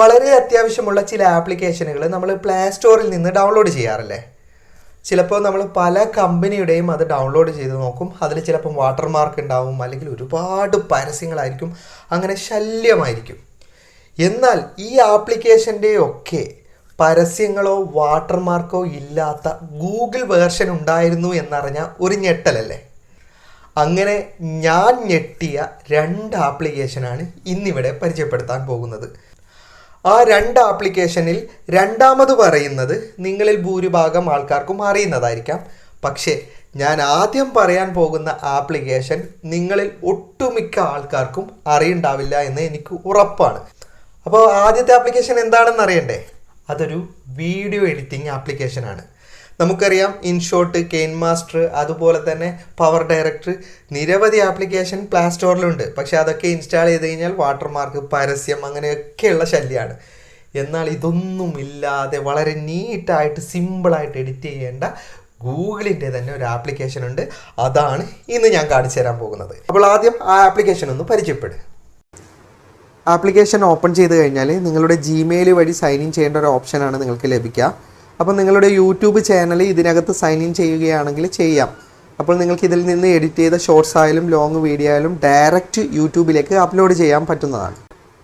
വളരെ അത്യാവശ്യമുള്ള ചില ആപ്ലിക്കേഷനുകൾ നമ്മൾ പ്ലേ സ്റ്റോറിൽ നിന്ന് ഡൗൺലോഡ് ചെയ്യാറില്ലേ? ചിലപ്പോൾ നമ്മൾ പല കമ്പനിയുടെയും അത് ഡൗൺലോഡ് ചെയ്ത് നോക്കും. അതിൽ ചിലപ്പം വാട്ടർമാർക്ക് ഉണ്ടാവും അല്ലെങ്കിൽ ഒരുപാട് പരസ്യങ്ങളായിരിക്കും. അങ്ങനെ ശല്യമായിരിക്കും. എന്നാൽ ഈ ആപ്ലിക്കേഷന്റെ ഒക്കെ പരസ്യങ്ങളോ വാട്ടർമാർക്കോ ഇല്ലാത്ത ഗൂഗിൾ വേർഷൻ ഉണ്ടായിരുന്നു എന്നറിഞ്ഞ ഒരു ഞെട്ടലല്ലേ? അങ്ങനെ ഞാൻ ഞെട്ടിയ രണ്ട് ആപ്ലിക്കേഷനാണ് ഇന്നിവിടെ പരിചയപ്പെടുത്താൻ പോകുന്നത്. ആ രണ്ട് ആപ്ലിക്കേഷനിൽ രണ്ടാമത് പറയുന്നത് നിങ്ങളിൽ ഭൂരിഭാഗം ആൾക്കാർക്കും അറിയുന്നതായിരിക്കാം. പക്ഷേ ഞാൻ ആദ്യം പറയാൻ പോകുന്ന ആപ്ലിക്കേഷൻ നിങ്ങളിൽ ഒട്ടുമിക്ക ആൾക്കാർക്കും അറിയണ്ടാവില്ല എന്ന് എനിക്ക് ഉറപ്പാണ്. അപ്പോൾ ആദ്യത്തെ ആപ്ലിക്കേഷൻ എന്താണെന്ന് അറിയണ്ടേ? അതൊരു വീഡിയോ എഡിറ്റിംഗ് ആപ്ലിക്കേഷനാണ് നമുക്കറിയാം ഇൻഷോട്ട് കെയിൻ മാസ്റ്റർ അതുപോലെ തന്നെ പവർ ഡയറക്ടർ നിരവധി ആപ്ലിക്കേഷൻ പ്ലേ സ്റ്റോറിലുണ്ട് പക്ഷെ അതൊക്കെ ഇൻസ്റ്റാൾ ചെയ്ത് കഴിഞ്ഞാൽ വാട്ടർമാർക്ക് പരസ്യം അങ്ങനെയൊക്കെയുള്ള ശല്യമാണ് എന്നാൽ ഇതൊന്നും ഇല്ലാതെ വളരെ നീറ്റായിട്ട് സിമ്പിളായിട്ട് എഡിറ്റ് ചെയ്യേണ്ട ഗൂഗിളിന്റെ തന്നെ ഒരു ആപ്ലിക്കേഷൻ ഉണ്ട്. അതാണ് ഇന്ന് ഞാൻ കാണിച്ചു തരാൻ പോകുന്നത്. അപ്പോൾ ആദ്യം ആ ആപ്ലിക്കേഷൻ ഒന്ന് പരിചയപ്പെടും. ആപ്ലിക്കേഷൻ ഓപ്പൺ ചെയ്ത് കഴിഞ്ഞാൽ നിങ്ങളുടെ ജിമെയിൽ വഴി സൈൻ ഇൻ ചെയ്യേണ്ട ഒരു ഓപ്ഷനാണ് നിങ്ങൾക്ക് ലഭിക്കുക. അപ്പോൾ നിങ്ങളുടെ യൂട്യൂബ് ചാനൽ ഇതിനകത്ത് സൈൻ ഇൻ ചെയ്യുകയാണെങ്കിൽ ചെയ്യാം. അപ്പോൾ നിങ്ങൾക്ക് ഇതിൽ നിന്ന് എഡിറ്റ് ചെയ്ത ഷോർട്സ് ആയാലും ലോങ് വീഡിയോ ആയാലും ഡയറക്റ്റ് യൂട്യൂബിലേക്ക് അപ്ലോഡ് ചെയ്യാൻ പറ്റുന്നതാണ്.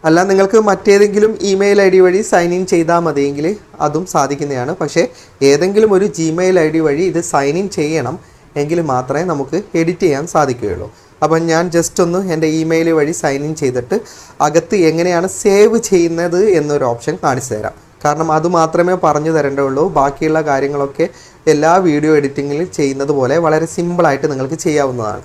അല്ല നിങ്ങൾക്ക് മറ്റേതെങ്കിലും ഇമെയിൽ ഐ ഡി വഴി സൈൻ ഇൻ ചെയ്താൽ മതിയെങ്കിൽ അതും സാധിക്കുന്നതാണ്. പക്ഷേ ഏതെങ്കിലും ഒരു ജിമെയിൽ ഐ ഡി വഴി ഇത് സൈൻ ഇൻ ചെയ്യണം എങ്കിൽ മാത്രമേ നമുക്ക് എഡിറ്റ് ചെയ്യാൻ സാധിക്കുകയുള്ളൂ. അപ്പം ഞാൻ ജസ്റ്റ് ഒന്ന് എന്റെ ഇമെയിൽ വഴി സൈൻ ഇൻ ചെയ്തിട്ട് അകത്ത് എങ്ങനെയാണ് സേവ് ചെയ്യുന്നത് എന്നൊരു ഓപ്ഷൻ കാണിച്ചു തരാം കാരണം അത് മാത്രമേ പറഞ്ഞു തരേണ്ടതുള്ളൂ. ബാക്കിയുള്ള കാര്യങ്ങളൊക്കെ എല്ലാ വീഡിയോ എഡിറ്റിങ്ങിൽ ചെയ്യുന്നത് പോലെ വളരെ സിമ്പിളായിട്ട് നിങ്ങൾക്ക് ചെയ്യാവുന്നതാണ്.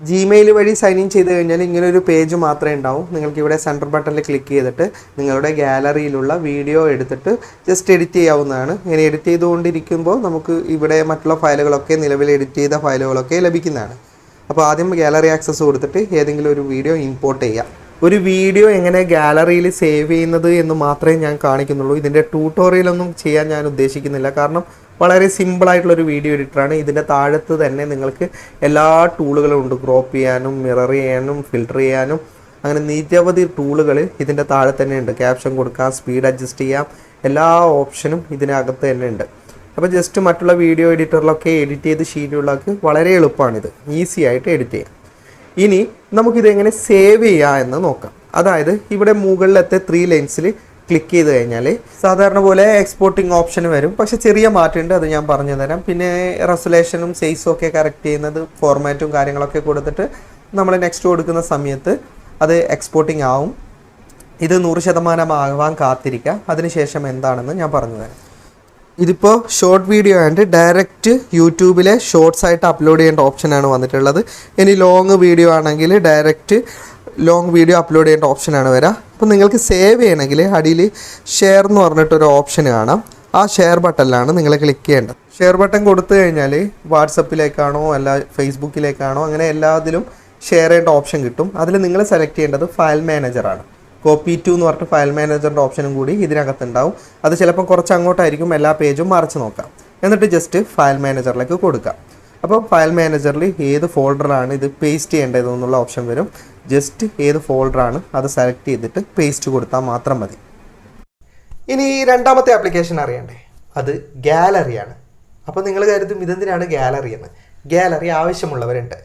ജിമെയിൽ വഴി സൈൻ ഇൻ ചെയ്ത് കഴിഞ്ഞാൽ ഇങ്ങനെ ഒരു പേജ് മാത്രമേ ഉണ്ടാവും. നിങ്ങൾക്ക് ഇവിടെ സെന്റർ ബട്ടണിൽ ക്ലിക്ക് ചെയ്തിട്ട് നിങ്ങളുടെ ഗാലറിയിലുള്ള വീഡിയോ എടുത്തിട്ട് ജസ്റ്റ് എഡിറ്റ് ചെയ്യാവുന്നതാണ്. ഇങ്ങനെ എഡിറ്റ് ചെയ്തുകൊണ്ടിരിക്കുമ്പോൾ നമുക്ക് ഇവിടെ മറ്റുള്ള ഫയലുകളൊക്കെ നിലവിൽ എഡിറ്റ് ചെയ്ത ഫയലുകളൊക്കെ ലഭിക്കുന്നതാണ്. അപ്പോൾ ആദ്യം ഗാലറി ആക്സസ് കൊടുത്തിട്ട് ഏതെങ്കിലും ഒരു വീഡിയോ ഇമ്പോർട്ട് ചെയ്യാം. ഒരു വീഡിയോ എങ്ങനെ ഗാലറിയിൽ സേവ് ചെയ്യുന്നത് എന്ന് മാത്രമേ ഞാൻ കാണിക്കുന്നുള്ളൂ. ഇതിന്റെ ട്യൂട്ടോറിയലൊന്നും ചെയ്യാൻ ഞാൻ ഉദ്ദേശിക്കുന്നില്ല. കാരണം വളരെ സിമ്പിളായിട്ടുള്ളൊരു വീഡിയോ എഡിറ്ററാണ് ഇതിന്റെ താഴത്ത് തന്നെ നിങ്ങൾക്ക് എല്ലാ ടൂളുകളും ഉണ്ട്. ക്രോപ്പ് ചെയ്യാനും മിറർ ചെയ്യാനും ഫിൽട്ടർ ചെയ്യാനും. അങ്ങനെ നിരവധി ടൂളുകൾ ഇതിന്റെ താഴെ തന്നെ ഉണ്ട്. ക്യാപ്ഷൻ കൊടുക്കാം സ്പീഡ് അഡ്ജസ്റ്റ് ചെയ്യാം. എല്ലാ ഓപ്ഷനും ഇതിനകത്ത് തന്നെ ഉണ്ട്. അപ്പോൾ ജസ്റ്റ് മറ്റുള്ള വീഡിയോ എഡിറ്ററിലൊക്കെ എഡിറ്റ് ചെയ്ത് ശീലമുള്ളവർക്ക് വളരെ എളുപ്പമാണിത്. ഈസി ആയിട്ട് എഡിറ്റ് ചെയ്യാം. ഇനി നമുക്കിത് എങ്ങനെ സേവ് ചെയ്യാം എന്ന് നോക്കാം. അതായത് ഇവിടെ മുകളിലത്തെ ത്രീ ലൈൻസിൽ ക്ലിക്ക് ചെയ്ത് കഴിഞ്ഞാൽ സാധാരണ പോലെ എക്സ്പോർട്ടിംഗ് ഓപ്ഷൻ വരും. പക്ഷെ ചെറിയ മാറ്റമുണ്ട് അത് ഞാൻ പറഞ്ഞു തരാം. പിന്നെ റെസൊലേഷനും സൈസും ഒക്കെ കറക്റ്റ് ചെയ്യുന്നത് ഫോർമാറ്റും കാര്യങ്ങളൊക്കെ കൊടുത്തിട്ട് നമ്മൾ നെക്സ്റ്റ് കൊടുക്കുന്ന സമയത്ത് അത് എക്സ്പോർട്ടിംഗ് ആവും. ഇത് നൂറ് ശതമാനമാകാൻ കാത്തിരിക്കുക അതിനുശേഷം എന്താണെന്ന് ഞാൻ പറഞ്ഞു തരാം. ഇതിപ്പോൾ ഷോർട്ട് വീഡിയോ ആയിട്ട് ഡയറക്റ്റ് യൂട്യൂബിലെ ഷോർട്സ് ആയിട്ട് അപ്ലോഡ് ചെയ്യേണ്ട ഓപ്ഷനാണ് വന്നിട്ടുള്ളത്. ഇനി ലോങ് വീഡിയോ ആണെങ്കിൽ ഡയറക്റ്റ് ലോങ് വീഡിയോ അപ്ലോഡ് ചെയ്യേണ്ട ഓപ്ഷനാണ് വരാം. അപ്പോൾ നിങ്ങൾക്ക് സേവ് ചെയ്യണമെങ്കിൽ അടിയിൽ ഷെയർ എന്ന് പറഞ്ഞിട്ടൊരു ഓപ്ഷൻ കാണാം. ആ ഷെയർ ബട്ടണിലാണ് നിങ്ങൾ ക്ലിക്ക് ചെയ്യേണ്ടത്. ഷെയർ ബട്ടൺ കൊടുത്തു കഴിഞ്ഞാൽ വാട്സപ്പിലേക്കാണോ അല്ല ഫേസ്ബുക്കിലേക്കാണോ അങ്ങനെ എല്ലാത്തിലും ഷെയർ ചെയ്യേണ്ട ഓപ്ഷൻ കിട്ടും. അതിൽ നിങ്ങൾ സെലക്ട് ചെയ്യേണ്ടത് ഫയൽ മാനേജറാണ് കോപ്പി ടു എന്ന് പറഞ്ഞിട്ട് ഫയൽ മാനേജറിന്റെ ഓപ്ഷനും കൂടി ഇതിനകത്തുണ്ടാവും. അത് ചിലപ്പോൾ കുറച്ച് അങ്ങോട്ടായിരിക്കും എല്ലാ പേജും മറിച്ച് നോക്കാം. എന്നിട്ട് ജസ്റ്റ് ഫയൽ മാനേജറിലേക്ക് കൊടുക്കാം. അപ്പോൾ ഫയൽ മാനേജറിൽ ഏത് ഫോൾഡറാണ് ഇത് പേസ്റ്റ് ചെയ്യേണ്ടത് എന്നുള്ള ഓപ്ഷൻ വരും. ജസ്റ്റ് ഏത് ഫോൾഡറാണ് അത് സെലക്ട് ചെയ്തിട്ട് പേസ്റ്റ് കൊടുത്താൽ മാത്രം മതി. ഇനി രണ്ടാമത്തെ ആപ്ലിക്കേഷൻ അറിയണ്ടേ? അത് ഗാലറിയാണ് അപ്പോൾ നിങ്ങൾ കരുതും ഇതെന്തിനാണ് ഗാലറി എന്ന്? ഗാലറി ആവശ്യമുള്ളവരുണ്ട്.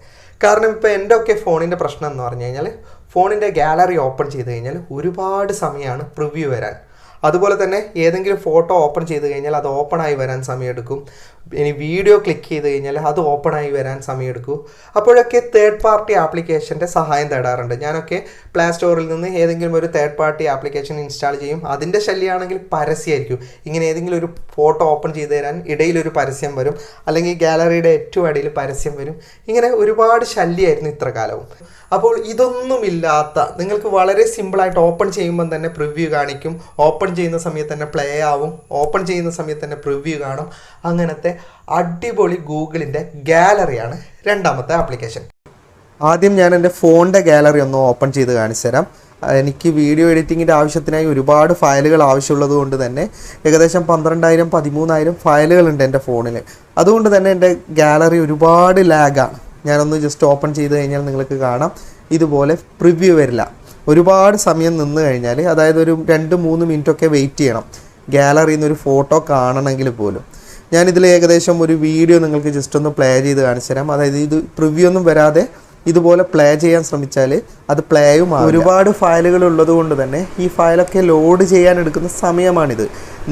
കാരണം ഇപ്പോൾ എന്റെ ഒക്കെ ഫോണിന്റെ പ്രശ്നം എന്ന് പറഞ്ഞു കഴിഞ്ഞാൽ ഫോണിന്റെ ഗാലറി ഓപ്പൺ ചെയ്ത് കഴിഞ്ഞാൽ ഒരുപാട് സമയമാണ് പ്രിവ്യൂ വരാൻ. അതുപോലെ തന്നെ ഏതെങ്കിലും ഫോട്ടോ ഓപ്പൺ ചെയ്ത് കഴിഞ്ഞാൽ അത് ഓപ്പൺ ആയി വരാൻ സമയമെടുക്കും. ഇനി വീഡിയോ ക്ലിക്ക് ചെയ്ത് കഴിഞ്ഞാൽ അത് ഓപ്പൺ ആയി വരാൻ സമയമെടുക്കും. അപ്പോഴൊക്കെ തേർഡ് പാർട്ടി ആപ്ലിക്കേഷന്റെ സഹായം തേടാറുണ്ട്. ഞാനൊക്കെ പ്ലേ സ്റ്റോറിൽ നിന്ന് ഏതെങ്കിലും ഒരു തേർഡ് പാർട്ടി ആപ്ലിക്കേഷൻ ഇൻസ്റ്റാൾ ചെയ്യും. അതിന്റെ ശല്യമാണെങ്കിൽ പരസ്യമായിരിക്കും. ഇങ്ങനെ ഏതെങ്കിലും ഒരു ഫോട്ടോ ഓപ്പൺ ചെയ്ത് തരാൻ ഇടയിലൊരു പരസ്യം വരും. അല്ലെങ്കിൽ ഗാലറിയുടെ ഏറ്റവും അടിയിൽ പരസ്യം വരും. ഇങ്ങനെ ഒരുപാട് ശല്യമായിരുന്നു ഇത്ര കാലവും അപ്പോൾ ഇതൊന്നുമില്ലാത്ത നിങ്ങൾക്ക് വളരെ സിമ്പിളായിട്ട് ഓപ്പൺ ചെയ്യുമ്പം തന്നെ പ്രിവ്യൂ കാണിക്കും. ഓപ്പൺ ചെയ്യുന്ന സമയത്ത് തന്നെ പ്ലേ ആവും. ഓപ്പൺ ചെയ്യുന്ന സമയത്ത് തന്നെ പ്രിവ്യൂ കാണും. അങ്ങനത്തെ അടിപൊളി ഗൂഗിളിന്റെ ഗാലറിയാണ് രണ്ടാമത്തെ ആപ്ലിക്കേഷൻ ആദ്യം ഞാൻ എന്റെ ഫോണിന്റെ ഗാലറി ഒന്ന് ഓപ്പൺ ചെയ്ത് കാണിച്ചു തരാം. എനിക്ക് വീഡിയോ എഡിറ്റിങ്ങിന്റെ ആവശ്യത്തിനായി ഒരുപാട് ഫയലുകൾ ആവശ്യമുള്ളത് കൊണ്ട് തന്നെ ഏകദേശം പന്ത്രണ്ടായിരം പതിമൂന്നായിരം ഫയലുകളുണ്ട് എന്റെ ഫോണിൽ അതുകൊണ്ട് തന്നെ എന്റെ ഗാലറി ഒരുപാട് ലാഗാണ് ഞാനൊന്ന് ജസ്റ്റ് ഓപ്പൺ ചെയ്ത് കഴിഞ്ഞാൽ നിങ്ങൾക്ക് കാണാം. ഇതുപോലെ പ്രിവ്യൂ വരില്ല. ഒരുപാട് സമയം നിന്ന് കഴിഞ്ഞാൽ അതായത് ഒരു രണ്ട് മൂന്ന് മിനിറ്റ് ഒക്കെ വെയിറ്റ് ചെയ്യണം. ഗാലറിയിൽ നിന്ന് ഒരു ഫോട്ടോ കാണണമെങ്കിൽ പോലും. ഞാനിതിൽ ഏകദേശം ഒരു വീഡിയോ നിങ്ങൾക്ക് ജസ്റ്റ് ഒന്ന് പ്ലേ ചെയ്ത് കാണിച്ചു തരാം. അതായത് ഇത് പ്രിവ്യൂ ഒന്നും വരാതെ ഇതുപോലെ പ്ലേ ചെയ്യാൻ ശ്രമിച്ചാൽ അത് പ്ലേയും ഒരുപാട് ഫയലുകൾ ഉള്ളത് കൊണ്ട് തന്നെ ഈ ഫയലൊക്കെ ലോഡ് ചെയ്യാൻ എടുക്കുന്ന സമയമാണിത്.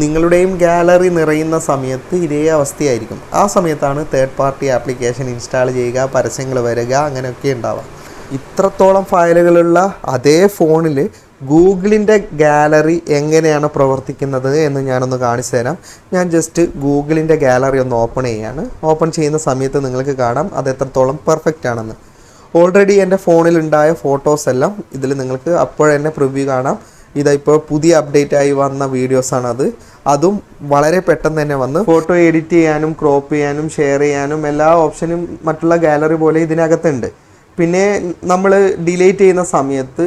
നിങ്ങളുടെയും ഗാലറി നിറയുന്ന സമയത്ത് ഇതേ അവസ്ഥയായിരിക്കും. ആ സമയത്താണ് തേർഡ് പാർട്ടി ആപ്ലിക്കേഷൻ ഇൻസ്റ്റാൾ ചെയ്യുക പരസ്യങ്ങൾ വരിക അങ്ങനെയൊക്കെ ഉണ്ടാവാം ഇത്രത്തോളം ഫയലുകളുള്ള അതേ ഫോണിൽ ഗൂഗിളിന്റെ ഗാലറി എങ്ങനെയാണ് പ്രവർത്തിക്കുന്നത് എന്ന് ഞാനൊന്ന് കാണിച്ചു തരാം. ഞാൻ ജസ്റ്റ് ഗൂഗിളിന്റെ ഗാലറി ഒന്ന് ഓപ്പൺ ചെയ്യാണ്. ഓപ്പൺ ചെയ്യുന്ന സമയത്ത് നിങ്ങൾക്ക് കാണാം അത് എത്രത്തോളം പെർഫെക്റ്റ് ആണെന്ന്. ഓൾറെഡി എന്റെ ഫോണിലുണ്ടായ ഫോട്ടോസ് എല്ലാം ഇതിൽ നിങ്ങൾക്ക് അപ്പോഴെന്നെ പ്രിവ്യൂ കാണാം. ഇതായിപ്പോൾ പുതിയ അപ്ഡേറ്റ് ആയി വന്ന വീഡിയോസാണ് അത് അതും വളരെ പെട്ടെന്ന് തന്നെ വന്ന് ഫോട്ടോ എഡിറ്റ് ചെയ്യാനും ക്രോപ്പ് ചെയ്യാനും ഷെയർ ചെയ്യാനും എല്ലാ ഓപ്ഷനും മറ്റുള്ള ഗാലറി പോലെ ഇതിനകത്തുണ്ട്. പിന്നെ നമ്മൾ ഡിലേറ്റ് ചെയ്യുന്ന സമയത്ത്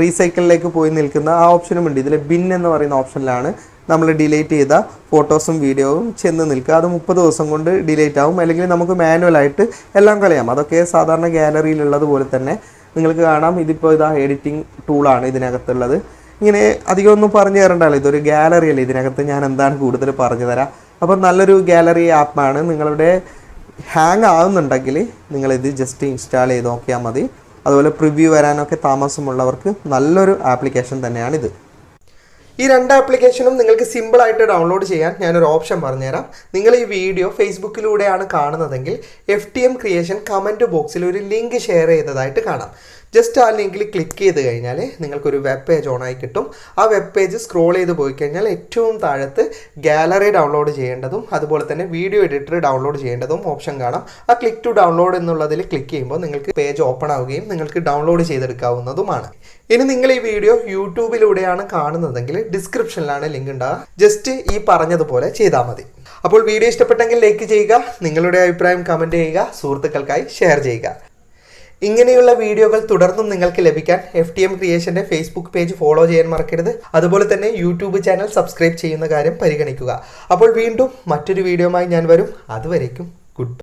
റീസൈക്കിളിലേക്ക് പോയി നിൽക്കുന്ന ആ ഓപ്ഷനും ഉണ്ട് ഇതിൽ ബിൻ എന്ന് പറയുന്ന ഓപ്ഷനിലാണ് നമ്മൾ ഡിലേറ്റ് ചെയ്ത ഫോട്ടോസും വീഡിയോയും ചെന്ന് നിൽക്കുക. അത് മുപ്പത് ദിവസം കൊണ്ട് ഡിലേറ്റ് ആവും. അല്ലെങ്കിൽ നമുക്ക് മാനുവലായിട്ട് എല്ലാം കളയാം. അതൊക്കെ സാധാരണ ഗാലറിയിലുള്ളത് പോലെ തന്നെ നിങ്ങൾക്ക് കാണാം. ഇതിപ്പോൾ ഇതാ എഡിറ്റിംഗ് ടൂളാണ് ഇതിനകത്തുള്ളത്. ഇങ്ങനെ അധികം ഒന്നും പറഞ്ഞു തരണ്ടല്ലോ ഇതൊരു ഗാലറി അല്ലേ? ഇതിനകത്ത് ഞാൻ എന്താണ് കൂടുതൽ പറഞ്ഞു തരാം. അപ്പം നല്ലൊരു ഗാലറി ആപ്പാണ് നിങ്ങളുടെ ഹാങ് ആവുന്നുണ്ടെങ്കിൽ നിങ്ങളിത് ജസ്റ്റ് ഇൻസ്റ്റാൾ ചെയ്ത് നോക്കിയാൽ മതി. അതുപോലെ പ്രിവ്യൂ വരാനൊക്കെ താമസമുള്ളവർക്ക് നല്ലൊരു ആപ്ലിക്കേഷൻ തന്നെയാണിത്. ഈ രണ്ട് ആപ്ലിക്കേഷനും നിങ്ങൾക്ക് സിമ്പിളായിട്ട് ഡൗൺലോഡ് ചെയ്യാൻ ഞാനൊരു ഓപ്ഷൻ പറഞ്ഞുതരാം. നിങ്ങൾ ഈ വീഡിയോ ഫേസ്ബുക്കിലൂടെയാണ് കാണുന്നതെങ്കിൽ F T M creation comment ബോക്സിൽ ഒരു ലിങ്ക് ഷെയർ ചെയ്തതായിട്ട് കാണാം. ജസ്റ്റ് ആ ലിങ്കിൽ ക്ലിക്ക് ചെയ്ത് കഴിഞ്ഞാൽ നിങ്ങൾക്കൊരു വെബ് പേജ് ഓണായി കിട്ടും. ആ വെബ് പേജ് സ്ക്രോൾ ചെയ്ത് പോയി കഴിഞ്ഞാൽ ഏറ്റവും താഴത്ത് ഗാലറി ഡൗൺലോഡ് ചെയ്യേണ്ടതും അതുപോലെ തന്നെ വീഡിയോ എഡിറ്റർ ഡൗൺലോഡ് ചെയ്യേണ്ടതും ഓപ്ഷൻ കാണാം. ആ ക്ലിക്ക് ടു ഡൗൺലോഡ് എന്നുള്ളതിൽ ക്ലിക്ക് ചെയ്യുമ്പോൾ നിങ്ങൾക്ക് പേജ് ഓപ്പൺ ആവുകയും നിങ്ങൾക്ക് ഡൗൺലോഡ് ചെയ്തെടുക്കാവുന്നതുമാണ്. ഇനി നിങ്ങൾ ഈ വീഡിയോ യൂട്യൂബിലൂടെയാണ് കാണുന്നതെങ്കിൽ ഡിസ്ക്രിപ്ഷനിലാണ് ലിങ്ക് ഉണ്ടാകുക ജസ്റ്റ് ഈ പറഞ്ഞതുപോലെ ചെയ്താൽ മതി. അപ്പോൾ വീഡിയോ ഇഷ്ടപ്പെട്ടെങ്കിൽ ലൈക്ക് ചെയ്യുക നിങ്ങളുടെ അഭിപ്രായം കമന്റ് ചെയ്യുക സുഹൃത്തുക്കൾക്കായി ഷെയർ ചെയ്യുക. ഇങ്ങനെയുള്ള വീഡിയോകൾ തുടർന്നും നിങ്ങൾക്ക് ലഭിക്കാൻ എഫ് ടി എം ക്രിയേഷന്റെ ഫേസ്ബുക്ക് പേജ് ഫോളോ ചെയ്യാൻ മറക്കരുത്. അതുപോലെ തന്നെ യൂട്യൂബ് ചാനൽ സബ്സ്ക്രൈബ് ചെയ്യുന്ന കാര്യം പരിഗണിക്കുക. അപ്പോൾ വീണ്ടും മറ്റൊരു വീഡിയോയുമായി ഞാൻ വരും. അതുവരേക്കും.